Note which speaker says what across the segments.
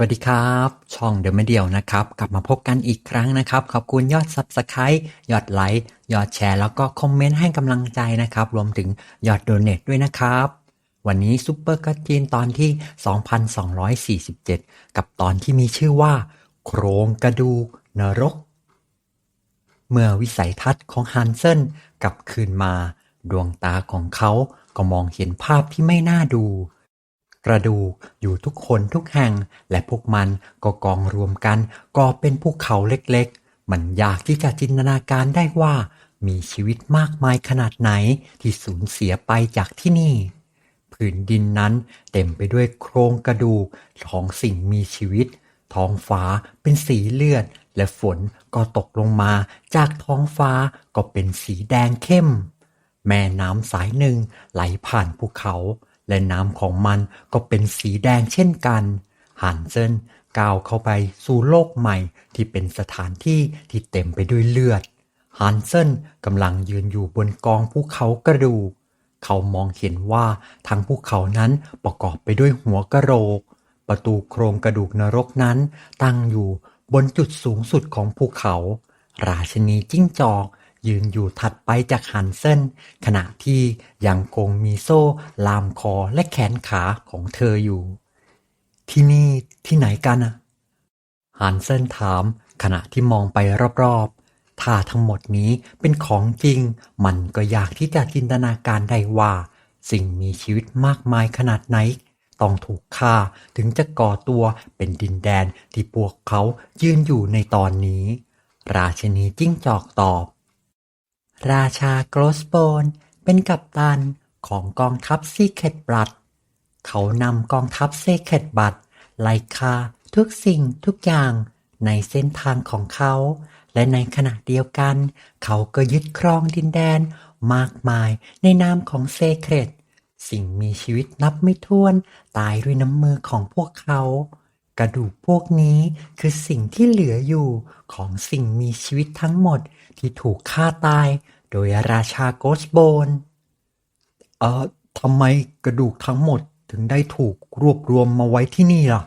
Speaker 1: สวัสดีครับ ช่องเดอะมเดียวนะครับ กลับมาพบกันอีกครั้งนะครับ ขอบคุณยอด Subscribe ยอดไลค์ยอดแชร์ แล้วก็คอมเมนต์ให้กำลังใจนะครับ รวมถึงยอดโดเน t ด้วยนะครับ วันนี้ซุปเปอร์กัตจีนตอนที่ 2247 กับตอนที่มีชื่อว่า โครงกระดูกนรก เมื่อวิสัยทัศน์ของฮันเซนกลับคืนมา ดวงตาของเขาก็มองเห็นภาพที่ไม่น่าดู กระดูกอยู่ทุกคนทุกแห่ง และพวกมันก็กองรวมกันก่อเป็นภูเขาเล็กๆ มันยากที่จะจินตนาการได้ว่า มีชีวิตมากมายขนาดไหนที่สูญเสียไปจากที่นี่ ผืนดินนั้นเต็มไปด้วยโครงกระดูกของสิ่งมีชีวิต ท้องฟ้าเป็นสีเลือด และฝนก็ตกลงมาจากท้องฟ้าก็เป็นสีแดงเข้ม แม่น้ำสายหนึ่งไหลผ่านภูเขา และน้ำของมันก็เป็นสีแดงเช่นกันฮันเซนก้าวเข้าไปสู่โลกใหม่ที่เป็นสถานที่ที่เต็มไปด้วยเลือดฮันเซนกำลังยืนอยู่บนกองภูเขากระดูก เขามองเห็นว่าทั้งภูเขานั้นประกอบไปด้วยหัวกระโหลก ประตูโครงกระดูกนรกนั้นตั้งอยู่บนจุดสูงสุดของภูเขา ราชนีจิ้งจอก ยืนอยู่ถัดไปจากฮันเซนขณะที่ยังคงมีโซ่ลามคอและแขนขาของเธออยู่ ที่นี่ที่ไหนกันอะฮันเซนถามขณะที่มองไปรอบๆ ถ้าทั้งหมดนี้เป็นของจริง มันก็อยากที่จะจินตนาการได้ว่า สิ่งมีชีวิตมากมายขนาดไหน ต้องถูกฆ่าถึงจะก่อตัวเป็นดินแดนที่พวกเขายืนอยู่ในตอนนี้ ราชนีจิ้งจอกตอบ ราชาโกรสโบนเป็นกัปตันของกองทัพซีเคตบลัด เขานำกองทัพซีเคตบัตไล่ฆ่าทุกสิ่งทุกอย่างในเส้นทางของเขา และในขณะเดียวกัน เขาก็ยึดครองดินแดนมากมายในนามของเซเครตสิ่งมีชีวิตนับไม่ถ้วนตายด้วยน้ำมือของพวกเขา กระดูกพวกนี้คือสิ่งที่เหลืออยู่ของสิ่งมีชีวิตทั้งหมด ที่ถูกฆ่าตายโดยราชาโกสโบน เอ่อทำไมกระดูกทั้งหมดถึงได้ถูกรวบรวมมาไว้ที่นี่ล่ะ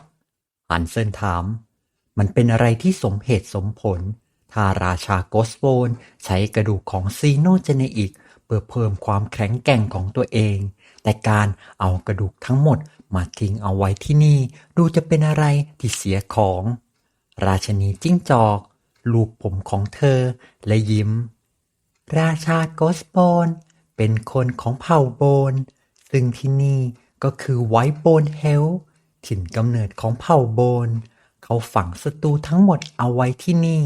Speaker 1: ฮันเซนถาม มันเป็นอะไรที่สมเหตุสมผล ถ้าราชาโกสโบนใช้กระดูกของซีโนเจเนอิกเพื่อเพิ่มความแข็งแกร่งของตัวเอง แต่การเอากระดูกทั้งหมดมาทิ้งเอาไว้ที่นี่ ดูจะเป็นอะไรที่เสียของ ราชนีจิ้งจอก ลูบผมของเธอและยิ้ม ราชาโกสโบนเป็นคนของเผ่าโบน ซึ่งที่นี่ก็คือไวโบนเฮลถิ่นกำเนิดของเผ่าโบน เขาฝังศัตรูทั้งหมดเอาไว้ที่นี่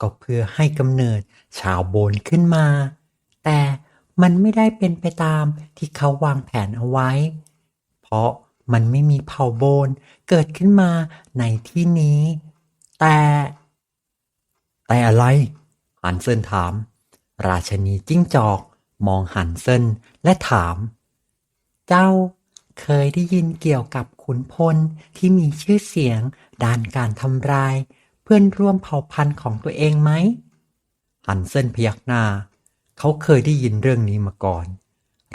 Speaker 1: ก็เพื่อให้กำเนิดชาวโบนขึ้นมา แต่มันไม่ได้เป็นไปตามที่เขาวางแผนเอาไว้ เพราะมันไม่มีเผ่าโบนเกิดขึ้นมาในที่นี้ แต่ แต่อะไรฮันเซนถาม ราชนีจิ้งจอก มองฮันเซนและถาม เจ้าเคยได้ยินเกี่ยวกับขุนพลที่มีชื่อเสียงด้านการทำลาย เพื่อนร่วมเผ่าพันธุ์ของตัวเองไหมฮันเซนพยักหน้า เขาเคยได้ยินเรื่องนี้มาก่อน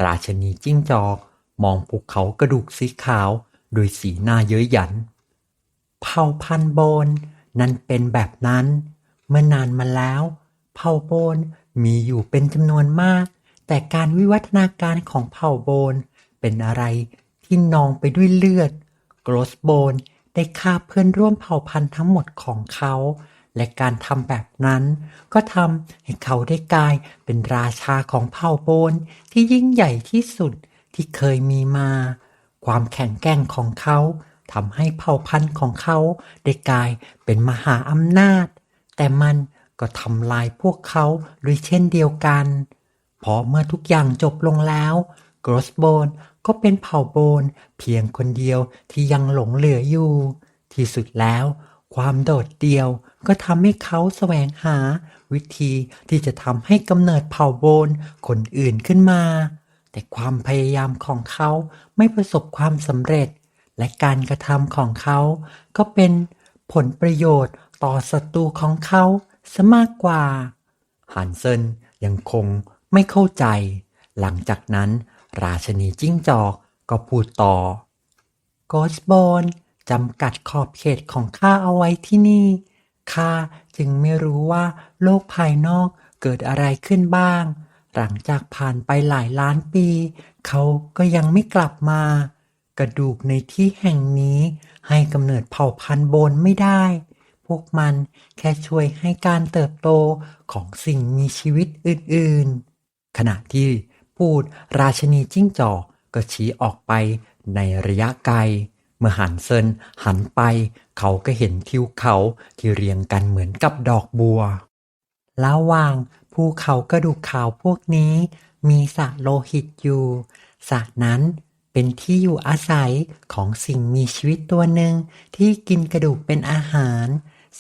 Speaker 1: ราชนีจิ้งจอก มองภูเขากระดูกสีขาวโดยสีหน้าเย้ยหยัน เผ่าพันธุ์โบน นั้นเป็นแบบนั้น เมื่อนานมาแล้ว เผ่าโบนมีอยู่เป็นจำนวนมาก แต่การวิวัฒนาการของเผ่าโบนเป็นอะไรที่นองไปด้วยเลือด โกรสโบนได้ฆ่าเพื่อนร่วมเผ่าพันธุ์ทั้งหมดของเขา และการทำแบบนั้น ก็ทำให้เขาได้กลายเป็นราชาของเผ่าโบนที่ยิ่งใหญ่ที่สุดที่เคยมีมา ความแข็งแกร่งของเขาทำให้เผ่าพันธุ์ของเขาได้กลายเป็นมหาอำนาจ แต่มันก็ทำลายพวกเขาด้วยเช่นเดียวกัน เพราะเมื่อทุกอย่างจบลงแล้ว กรสโบนก็เป็นเผ่าโบนเพียงคนเดียวที่ยังหลงเหลืออยู่ ที่สุดแล้ว ความโดดเดี่ยวก็ทำให้เขาแสวงหา วิธีที่จะทำให้กำเนิดเผ่าโบนคนอื่นขึ้นมา แต่ความพยายามของเขาไม่ประสบความสำเร็จ และการกระทำของเขาก็เป็นผลประโยชน์ ต่อศัตรูของเขาซะมากกว่า ฮันเซนยังคงไม่เข้าใจ หลังจากนั้น ราชนีจิ้งจอกก็พูดต่อโกสบอนจำกัดขอบเขตของข้าเอาไว้ที่นี่ข้าจึงไม่รู้ว่าโลกภายนอกเกิดอะไรขึ้นบ้าง หลังจากผ่านไปหลายล้านปี เขาก็ยังไม่กลับมา กระดูกในที่แห่งนี้ให้กำเนิดเผ่าพันธุ์โบนไม่ได้ พวกมันแค่ช่วยให้การเติบโตของสิ่งมีชีวิตอื่นๆ ขณะที่พูดราชนีจิ้งจอกก็ชี้ออกไปในระยะไกล เมื่อหันเซินหันไป เขาก็เห็นทิวเขาที่เรียงกันเหมือนกับดอกบัวระหว่างภูเขากระดูกขาวพวกนี้ มีสระโลหิตอยู่สระนั้นเป็นที่อยู่อาศัยของสิ่งมีชีวิตตัวหนึ่งที่กินกระดูกเป็นอาหาร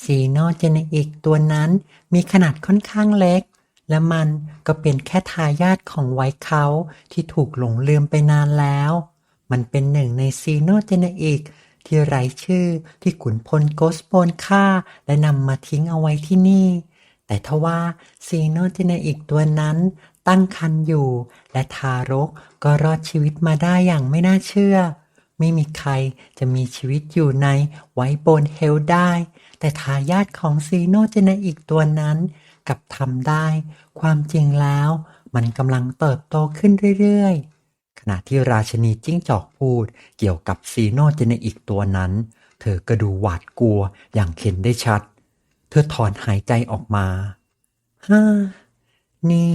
Speaker 1: ซีโนเจเนอิกตัวนั้นมีขนาดค่อนข้างเล็ก และมันก็เป็นแค่ทายาทของไวท์เขาที่ถูกหลงลืมไปนานแล้ว มันเป็นหนึ่งในซีโนเจเนอิกที่ไร้ชื่อที่ขุนพลโกสโปนฆ่า และนำมาทิ้งเอาไว้ที่นี่ แต่ทว่าซีโนเจเนอิกตัวนั้นตั้งครรภ์อยู่ และทารกก็รอดชีวิตมาได้อย่างไม่น่าเชื่อ ไม่มีใครจะมีชีวิตอยู่ในไวโบนเฮลได้ แต่ทายาทของซีโนเจเนอิกตัวนั้นกับทำได้ ความจริงแล้ว มันกำลังเติบโตขึ้นเรื่อยๆ ขณะที่ราชนีจิ้งจอกพูดเกี่ยวกับซีโนเจเนอิกตัวนั้น เธอก็ดูหวาดกลัวอย่างเห็นได้ชัด เธอถอนหายใจออกมาฮ่านี่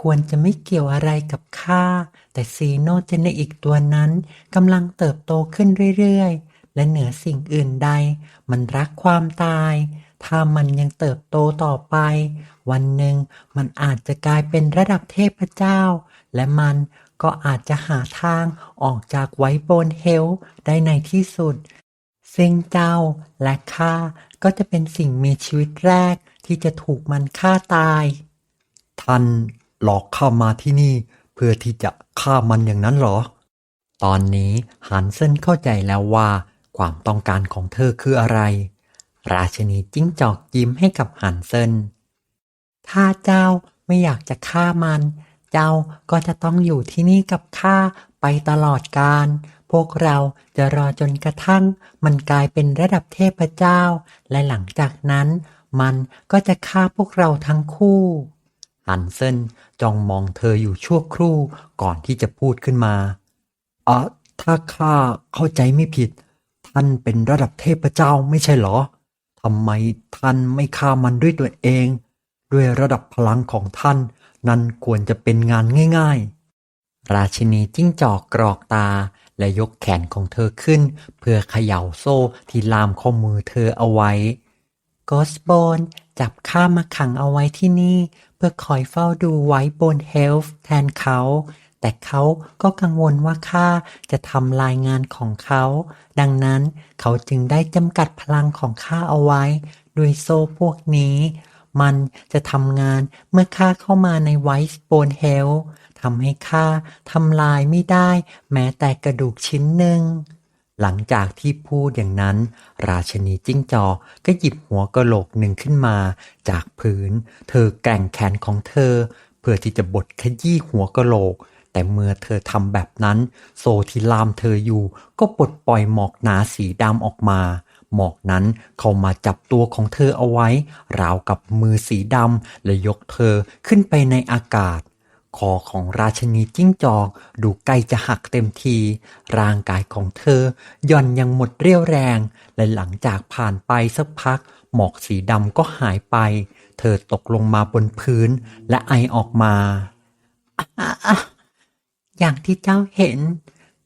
Speaker 1: ควรจะไม่เกี่ยวอะไรกับข้าแต่ซีโนเจเนอิกตัวนั้นกำลังเติบโตขึ้นเรื่อยๆ และเหนือสิ่งอื่นใด มันรักความตาย ถ้ามันยังเติบโตต่อไป วันหนึ่งมันอาจจะกลายเป็นระดับเทพเจ้า และมันก็อาจจะหาทางออกจากไวโบนเฮลได้ในที่สุด ซึ่งเจ้าและข้าก็จะเป็นสิ่งมีชีวิตแรกที่จะถูกมันฆ่าตาย ท่านหลอกข้ามาที่นี่ เพื่อที่จะฆ่ามันอย่างนั้นหรอ ตอนนี้ฮันเซนเข้าใจแล้วว่า ความต้องการของเธอคืออะไร ราชนีจิ้งจอกยิ้มให้กับฮันเซนถ้าเจ้าไม่อยากจะฆ่ามัน เจ้าก็จะต้องอยู่ที่นี่กับข้าไปตลอดกาลพวกเราจะรอจนกระทั่ง มันกลายเป็นระดับเทพเจ้า และหลังจากนั้น มันก็จะฆ่าพวกเราทั้งคู่ฮันเซนจ้องมองเธออยู่ชั่วครู่ก่อนที่จะพูดขึ้นมาอ๋อถ้าข้าเข้าใจไม่ผิด ท่านเป็นระดับเทพเจ้าไม่ใช่เหรอทำไมท่านไม่ฆ่ามันด้วยตัวเอง ด้วยระดับพลังของท่าน นั่นควรจะเป็นงานง่าย ๆ ราชินีจิ้งจอกกรอกตาและยกแขนของเธอขึ้น เพื่อเขย่าโซ่ที่ลามข้อมือเธอเอาไว้กอสโบนจับข้ามาขังเอาไว้ที่นี่ เพื่อคอยเฝ้าดูไว้บนเฮลฟ์แทนเขา แต่เขาก็กังวลว่าข้าจะทำรายงานของเขา ดังนั้นเขาจึงได้จำกัดพลังของข้าเอาไว้ ด้วยโซ่พวกนี้ มันจะทำงานเมื่อข้าเข้ามาในไวท์โบนเฮลทำให้ข้าทำลายไม่ได้ แม้แต่กระดูกชิ้นหนึ่ง หลังจากที่พูดอย่างนั้น ราชนีจิ้งจอกก็หยิบหัวกะโหลกหนึ่งขึ้นมา จากพื้น เธอแกร่งแขนของเธอ เพื่อที่จะบดขยี้หัวกะโหลก แต่เมื่อเธอทำแบบนั้น โซที่ลามเธออยู่ ก็ปลดปล่อยหมอกหนาสีดำออกมา หมอกนั้นเข้ามาจับตัวของเธอเอาไว้ ราวกับมือสีดำและยกเธอขึ้นไปในอากาศคอของราชนีจิ้งจอกดูใกล้จะหักเต็มที ร่างกายของเธอย่อนยังหมดเรี่ยวแรง และหลังจากผ่านไปสักพัก หมอกสีดำก็หายไป เธอตกลงมาบนพื้นและไอออกมา อย่างที่เจ้าเห็น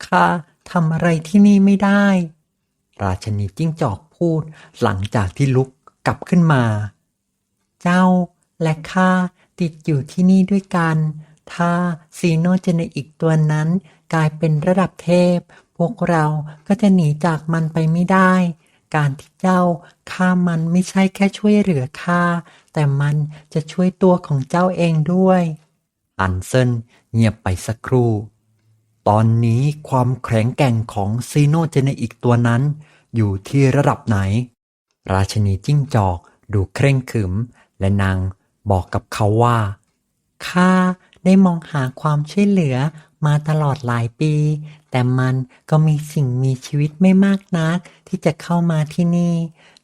Speaker 1: ข้าทำอะไรที่นี่ไม่ได้ ราชนีจิ้งจอกพูดหลังจากที่ลุกกลับขึ้นมา เจ้าและข้าติดอยู่ที่นี่ด้วยกัน ถ้าซีโนเจเนอิกตัวนั้นกลายเป็นระดับเทพ พวกเราก็จะหนีจากมันไปไม่ได้ การที่เจ้าฆ่ามันไม่ใช่แค่ช่วยเหลือข้าแต่มันจะช่วยตัวของเจ้าเองด้วยอันเซน เงียบไปสักครู่ ตอนนี้ความแข็งแกร่งของซีโนเจเนอิกตัวนั้น อยู่ที่ระดับไหน ราชนีจิ้งจอกดูเคร่งขรึม และนางบอกกับเขาว่าข้าได้มองหาความช่วยเหลือมาตลอดหลายปี แต่มันก็มีสิ่งมีชีวิตไม่มากนัก ที่จะเข้ามาที่นี่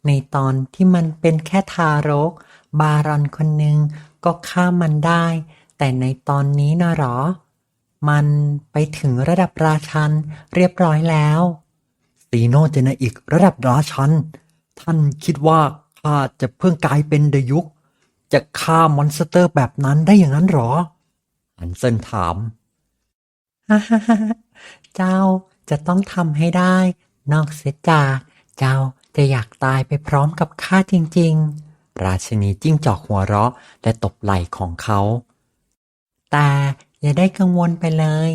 Speaker 1: ในตอนที่มันเป็นแค่ทารก บารอนคนหนึ่งก็ฆ่ามันได้ แต่ในตอนนี้นะหรอ มันไปถึงระดับราชันเรียบร้อยแล้วซีโนเจเนอิกระดับราชัน ท่านคิดว่าข้าจะเพิ่งกลายเป็นเดยุก จะฆ่ามอนสเตอร์แบบนั้นได้อย่างนั้นหรอฮันเซนถามฮ่าฮ่าฮ่าเจ้าจะต้องทำให้ได้ นอกเสียจากเจ้าจะอยากตายไปพร้อมกับข้าจริง ๆ ราชินีจิ้งจอกหัวเราะและตบไหล่ของเขา แต่อย่าได้กังวลไปเลย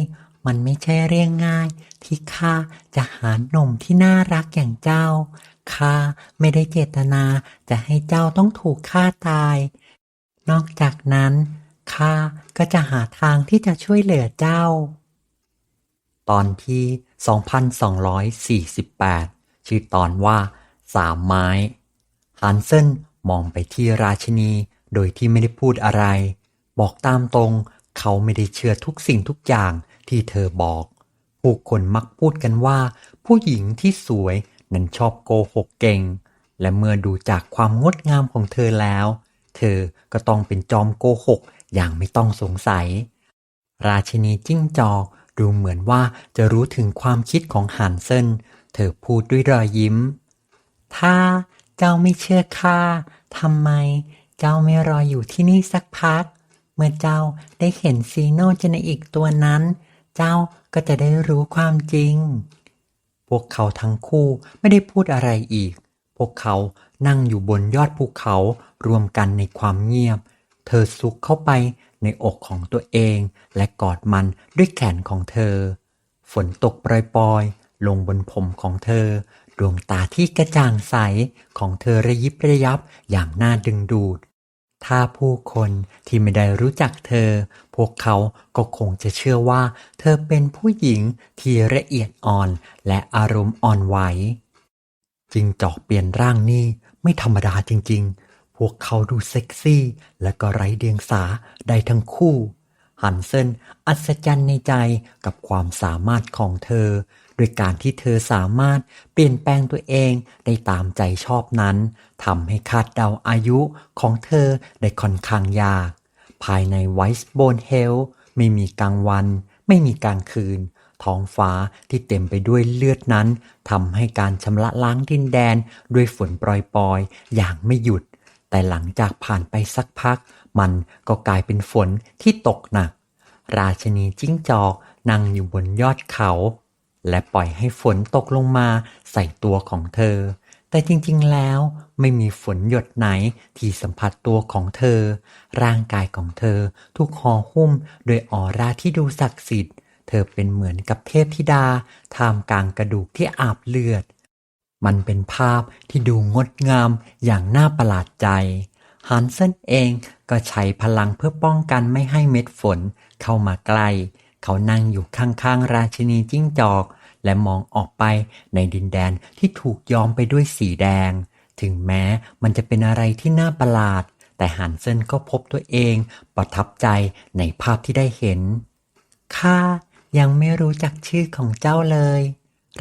Speaker 1: มันไม่ใช่เรื่องง่าย ที่ข้าจะหาหนุ่มที่น่ารักอย่างเจ้า ข้าไม่ได้เจตนาจะให้เจ้าต้องถูกฆ่าตาย นอกจากนั้นข้าก็จะหาทางที่จะช่วยเหลือเจ้า ตอนที่ 2248 ชื่อตอนว่าสามไม้ฮันเซนมองไปที่ราชินีโดยที่ไม่ได้พูดอะไร บอกตามตรง เขาไม่ได้เชื่อทุกสิ่งทุกอย่างที่เธอบอก ผู้คนมักพูดกันว่า ผู้หญิงที่สวยนั้นชอบโกหกเก่ง และเมื่อดูจากความงดงามของเธอแล้ว เธอก็ต้องเป็นจอมโกหกอย่างไม่ต้องสงสัย ราชินีจิ้งจอกดูเหมือนว่าจะรู้ถึงความคิดของฮันเซนเธอพูดด้วยรอยยิ้ม ถ้าเจ้าไม่เชื่อข้าทำไม เจ้าไม่รออยู่ที่นี่สักพัก เมื่อเจ้าได้เห็นซีโนเจเนอิกตัวนั้น เจ้าก็จะได้รู้ความจริง พวกเขาทั้งคู่ไม่ได้พูดอะไรอีก พวกเขานั่งอยู่บนยอดภูเขารวมกันในความเงียบ เธอซุกเข้าไปในอกของตัวเอง และกอดมันด้วยแขนของเธอ ฝนตกปรอยๆ ลงบนผมของเธอ ดวงตาที่กระจ่างใสของเธอระยิบระยับอย่างน่าดึงดูด ถ้าผู้คนที่ไม่ได้รู้จักเธอ พวกเขาก็คงจะเชื่อว่า เธอเป็นผู้หญิงที่ละเอียดอ่อนและอารมณ์อ่อนไหวจิงจอกเปลี่ยนร่างนี่ไม่ธรรมดาจริงๆ พวกเขาดูเซ็กซี่ และก็ไร้เดียงสาได้ทั้งคู่ฮันเซนอัศจรรย์ในใจกับความสามารถของเธอ โดยการที่เธอสามารถเปลี่ยนแปลงตัวเองได้ตามใจชอบนั้นทำให้คาดเดาอายุของเธอได้ค่อนข้างยาก ภายในไวส์โบนเฮลไม่มีกลางวัน ไม่มีกลางคืน ท้องฟ้าที่เต็มไปด้วยเลือดนั้นทำให้การชำระล้างดินแดนด้วยฝนโปรยๆ อย่างไม่หยุด แต่หลังจากผ่านไปสักพัก มันก็กลายเป็นฝนที่ตกหนัก ราชนีจิ้งจอกนั่งอยู่บนยอดเขา และปล่อยให้ฝนตกลงมาใส่ตัวของเธอ แต่จริงๆแล้วไม่มีฝนหยดไหนที่สัมผัสตัวของเธอ ร่างกายของเธอถูกห่อหุ้มโดยออร่าที่ดูศักดิ์สิทธิ์ เธอเป็นเหมือนกับเทพธิดาท่ามกลางกระดูกที่อาบเลือด มันเป็นภาพที่ดูงดงามอย่างน่าประหลาดใจฮันเซนเองก็ใช้พลังเพื่อป้องกันไม่ให้เม็ดฝนเข้ามาใกล้ เขานั่งอยู่ข้างๆ ราชินีจิ้งจอก และมองออกไปในดินแดนที่ถูกย้อมไปด้วยสีแดง ถึงแม้มันจะเป็นอะไรที่น่าประหลาด แต่ฮันเซนก็พบตัวเองประทับใจในภาพที่ได้เห็น ข้ายังไม่รู้จักชื่อของเจ้าเลย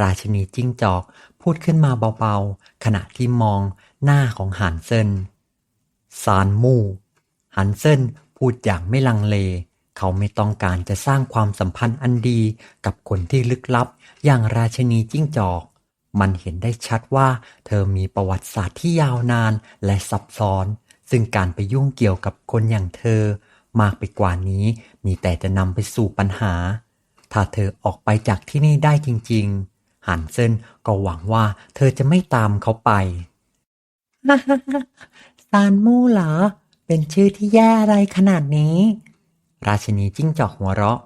Speaker 1: ราชินีจิ้งจอกพูดขึ้นมาเบาๆ ขณะที่มองหน้าของฮันเซนซานมู่ฮันเซนพูดอย่างไม่ลังเล เขาไม่ต้องการจะสร้างความสัมพันธ์อันดีกับคนที่ลึกลับ อย่างราชนีจิ้งจอก มันเห็นได้ชัดว่าเธอมีประวัติศาสตร์ที่ยาวนานและซับซ้อน ซึ่งการไปยุ่งเกี่ยวกับคนอย่างเธอ มากไปกว่านี้มีแต่จะนำไปสู่ปัญหา ถ้าเธอออกไปจากที่นี่ได้จริงๆฮันเซนก็หวังว่าเธอจะไม่ตามเขาไปซานมู่เหรอ เป็นชื่อที่แย่อะไรขนาดนี้ ราชินีจิ้งจอกหัวเราะ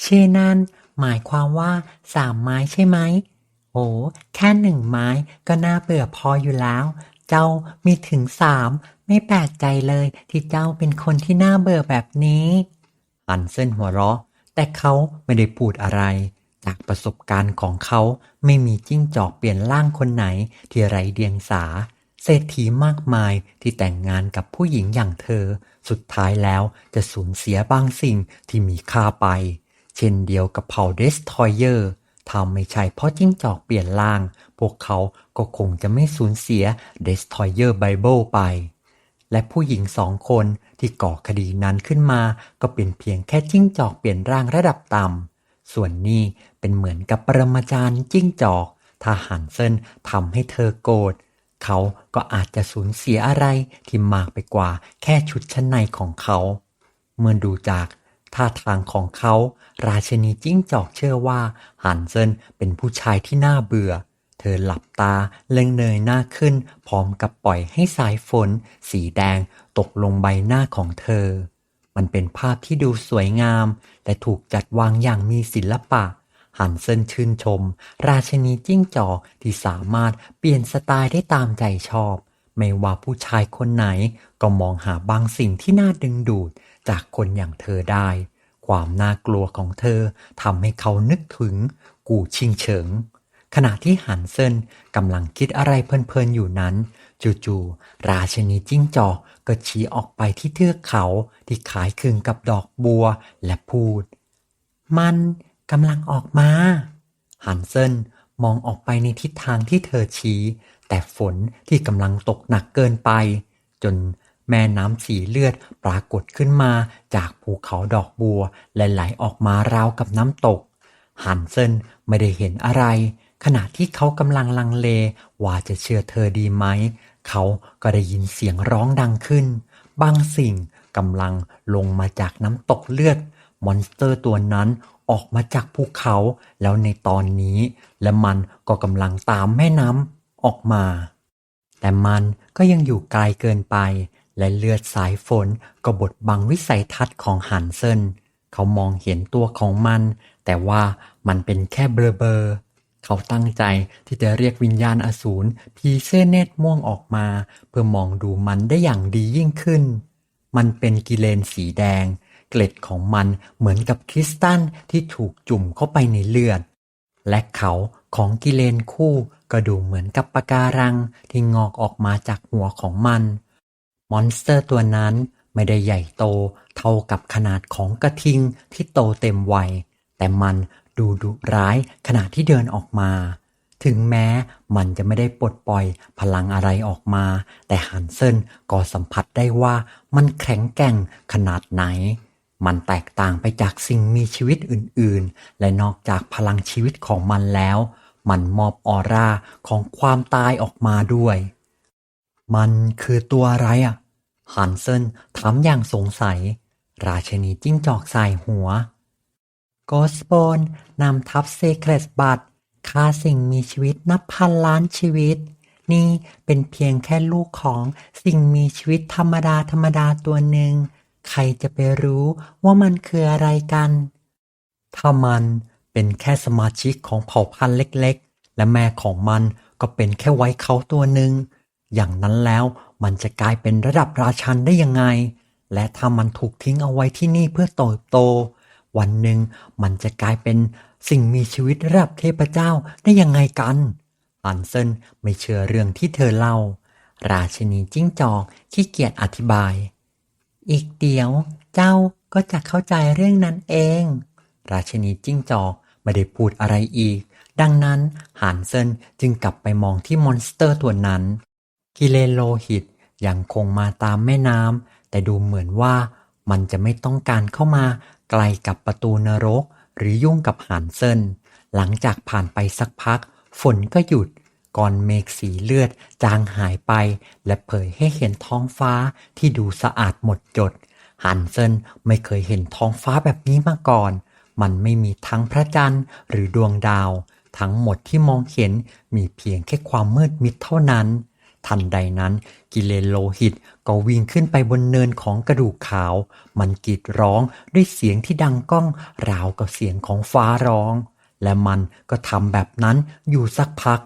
Speaker 1: เช่นันหมายความว่าสามไม้ใช่ไหม โอ้แค่หนึ่งไม้ก็น่าเบื่อพออยู่แล้ว เจ้ามีถึงสามไม่แปลกใจเลยที่เจ้าเป็นคนที่น่าเบื่อแบบนี้อันเส้นหัวเราะ แต่เขาไม่ได้พูดอะไร จากประสบการณ์ของเขาไม่มีจิ้งจอกเปลี่ยนร่างคนไหนที่ไร้เดียงสา เศรษฐีมากมายที่แต่งงานกับผู้หญิงอย่างเธอ สุดท้ายแล้วจะสูญเสียบางสิ่งที่มีค่าไป เช่นเดียวกับเผ่าเดสทอยเยอร์ถ้าไม่ใช่เพราะจิ้งจอกเปลี่ยนร่าง พวกเขาก็คงจะไม่สูญเสียเดสทอยเยอร์ไบเบิลไป และผู้หญิงสองคนที่ก่อคดีนั้นขึ้นมา ก็เป็นเพียงแค่จิ้งจอกเปลี่ยนร่างระดับต่ำ ส่วนนี้เป็นเหมือนกับปรมาจารย์จิ้งจอกถ้าหันเซินทำให้เธอโกรธ เขาก็อาจจะสูญเสียอะไรที่มากไปกว่าแค่ชุดชั้นในของเขา เมื่อดูจากท่าทางของเขา ราชนีจิ้งจอกเชื่อว่าหันเซินเป็นผู้ชายที่น่าเบื่อ เธอหลับตาเล็งเนยหน้าขึ้น พร้อมกับปล่อยให้สายฝน สีแดงตกลงใบหน้าของเธอ มันเป็นภาพที่ดูสวยงาม และถูกจัดวางอย่างมีศิลปะ หันเซินชื่นชม ราชนีจิ้งจอกที่สามารถเปลี่ยนสไตล์ได้ตามใจชอบ ไม่ว่าผู้ชายคนไหนก็มองหาบางสิ่งที่น่าดึงดูดจากคนอย่างเธอได้ ความน่ากลัวของเธอทำให้เขานึกถึงกูชิงเฉิง ขณะที่หันเซินกำลังคิดอะไรเพลินๆอยู่นั้น จู่ๆราชนีจิ้งจอกก็ชี้ออกไปที่เทือกเขาที่ขายคลึงกับดอกบัวและพูด มัน กำลังออกมา ฮันเซนมองออกไปในทิศทางที่เธอชี้ แต่ฝนที่กำลังตกหนักเกินไป จนแม่น้ำสีเลือดปรากฏขึ้นมาจากภูเขาดอกบัวและไหลออกมาราวกับน้ำตก ฮันเซนไม่ได้เห็นอะไร ขณะที่เขากำลังลังเลว่าจะเชื่อเธอดีไหม เขาก็ได้ยินเสียงร้องดังขึ้น บางสิ่งกำลังลงมาจากน้ำตกเลือด มอนสเตอร์ตัวนั้น ออกมาจากภูเขา แล้วในตอนนี้ และมันก็กำลังตามแม่น้ำออกมา แต่มันก็ยังอยู่ไกลเกินไป และเลือดสายฝนก็บดบังวิสัยทัศน์ของฮันเซินเขามองเห็นตัวของมัน แต่ว่ามันเป็นแค่เบลอเบอร์เขาตั้งใจที่จะเรียกวิญญาณอสูรพีเซเนตม่วงออกมา เพื่อมองดูมันได้อย่างดียิ่งขึ้น มันเป็นกิเลนสีแดง เกล็ดของมันเหมือนกับคริสตัลที่ถูกจุ่มเข้าไปในเลือด และเขาของกิเลนคู่ก็ดูเหมือนกับปะการังที่งอกออกมาจากหัวของมัน มอนสเตอร์ตัวนั้นไม่ได้ใหญ่โตเท่ากับขนาดของกระทิงที่โตเต็มวัย แต่มันดูดุร้ายขณะที่เดินออกมา ถึงแม้มันจะไม่ได้ปลดปล่อยพลังอะไรออกมา แต่ฮันเซนก็สัมผัสได้ว่ามันแข็งแกร่งขนาดไหน มันแตกต่างไปจากสิ่งมีชีวิตอื่นๆ และนอกจากพลังชีวิตของมันแล้ว มันมอบออร่าของความตายออกมาด้วย มันคือตัวอะไรอะ ฮันเซนถามอย่างสงสัย ราชนีจิ้งจอกใส่หัวโกสโปนนำทัพเซเครตบัตฆ่าสิ่งมีชีวิตนับพันล้านชีวิต นี่เป็นเพียงแค่ลูกของสิ่งมีชีวิตธรรมดาธรรมดาตัวหนึ่ง ใครจะไปรู้ว่ามันคืออะไรกัน ถ้ามันเป็นแค่สมาชิกของเผ่าพันธุ์เล็กๆ และแม่ของมันก็เป็นแค่ไว้เขาตัวหนึ่ง อย่างนั้นแล้วมันจะกลายเป็นระดับราชันได้ยังไง และถ้ามันถูกทิ้งเอาไว้ที่นี่เพื่อโตโต วันหนึ่งมันจะกลายเป็นสิ่งมีชีวิตระดับเทพเจ้าได้ยังไงกันฮันเซนไม่เชื่อเรื่องที่เธอเล่า ราชินีจิ้งจอกขี้เกียจอธิบาย อีกเดียวเจ้าก็จะเข้าใจเรื่องนั้นเอง ราชินีจิ้งจอกไม่ได้พูดอะไรอีก ดังนั้นฮันเซนจึงกลับไปมองที่มอนสเตอร์ตัวนั้น กิเลนโลหิตยังคงมาตามแม่น้ำแต่ดูเหมือนว่ามันจะไม่ต้องการเข้ามาไกลกับประตูนรก หรือยุ่งกับหานเซินหลังจากผ่านไปสักพัก ฝนก็หยุด ก่อนเมฆสีเลือดจางหายไป และเผยให้เห็นท้องฟ้าที่ดูสะอาดหมดจด ฮันเซนไม่เคยเห็นท้องฟ้าแบบนี้มาก่อน มันไม่มีทั้งพระจันทร์หรือดวงดาว ทั้งหมดที่มองเห็นมีเพียงแค่ความมืดมิดเท่านั้น ทันใดนั้นกิเลนโลหิตก็วิ่งขึ้นไปบนเนินของกระดูกขาว มันกรีดร้องด้วยเสียงที่ดังก้อง ราวกับเสียงของฟ้าร้อง และมันก็ทำแบบนั้นอยู่สักพัก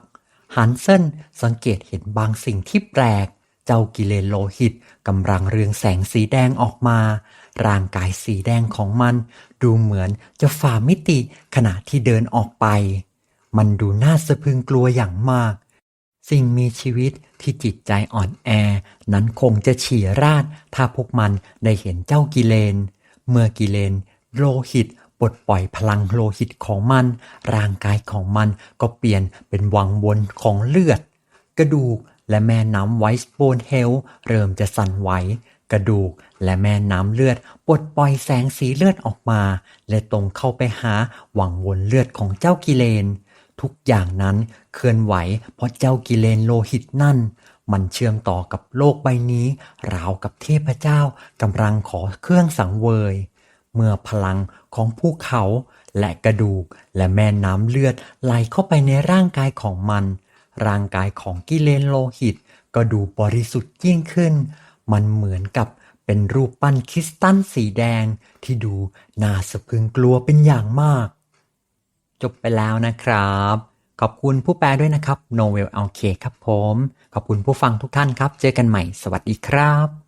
Speaker 1: ฮันเซนสังเกตเห็นบางสิ่งที่แปลก เจ้ากิเลนโลหิตกำลังเรืองแสงสีแดงออกมา ร่างกายสีแดงของมัน ดูเหมือนจะฝ่ามิติขณะที่เดินออกไป มันดูน่าสะพึงกลัวอย่างมาก สิ่งมีชีวิตที่จิตใจอ่อนแอ นั้นคงจะฉี่ราด ถ้าพวกมันได้เห็นเจ้ากิเลน เมื่อกิเลน โลหิต ปลดปล่อยพลังโลหิตของมัน ร่างกายของมันก็เปลี่ยนเป็นวังวนของเลือด กระดูกและแม่น้ำไวส์โบนเฮลเริ่มจะสั่นไหว กระดูกและแม่น้ำเลือดปลดปล่อยแสงสีเลือดออกมา และตรงเข้าไปหาวังวนเลือดของเจ้ากิเลน ทุกอย่างนั้นเคลื่อนไหวเพราะเจ้ากิเลนโลหิตนั่น มันเชื่อมต่อกับโลกใบนี้ ราวกับเทพเจ้ากำลังขอเครื่องสังเวย เมื่อพลังของภูเขาและกระดูกและแม่น้ำเลือดไหลเข้าไปในร่างกายของมัน ร่างกายของกิเลนโลหิต ก็ดูบริสุทธิ์ยิ่งขึ้น มันเหมือนกับเป็นรูปปั้นคริสตัลสีแดงที่ดูน่าสะพรึงกลัวเป็นอย่างมาก จบไปแล้วนะครับ ขอบคุณผู้แปลด้วยนะครับโนเวลเอาเคครับผม ขอบคุณผู้ฟังทุกท่านครับ เจอกันใหม่ สวัสดีครับ